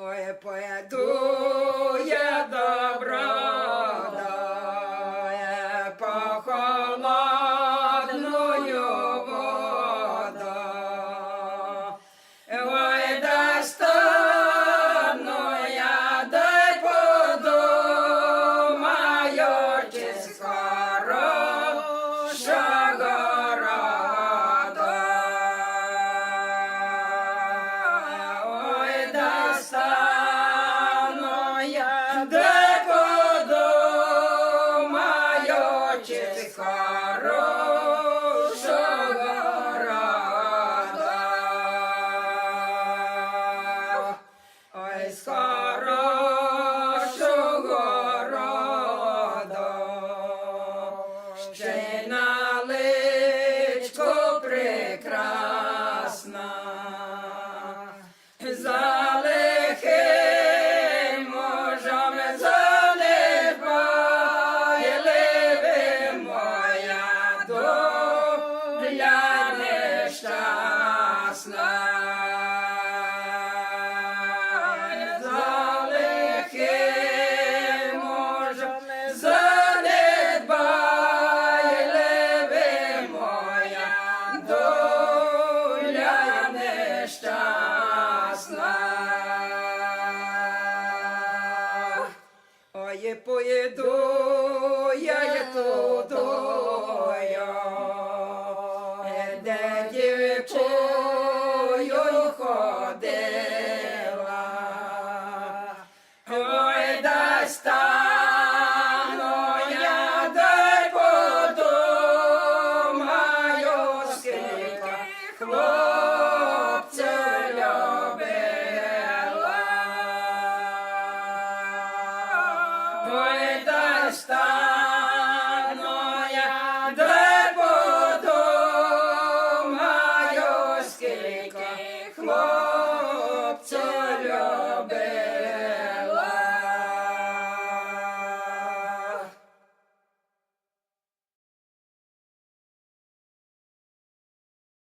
Ой, поеду я доброда, по холодною воду. Ой, да я, дай подумаю, чи скоро стану я, дай подумаю, чи хорошого рода. Ой, з Ой, я, я є Ой,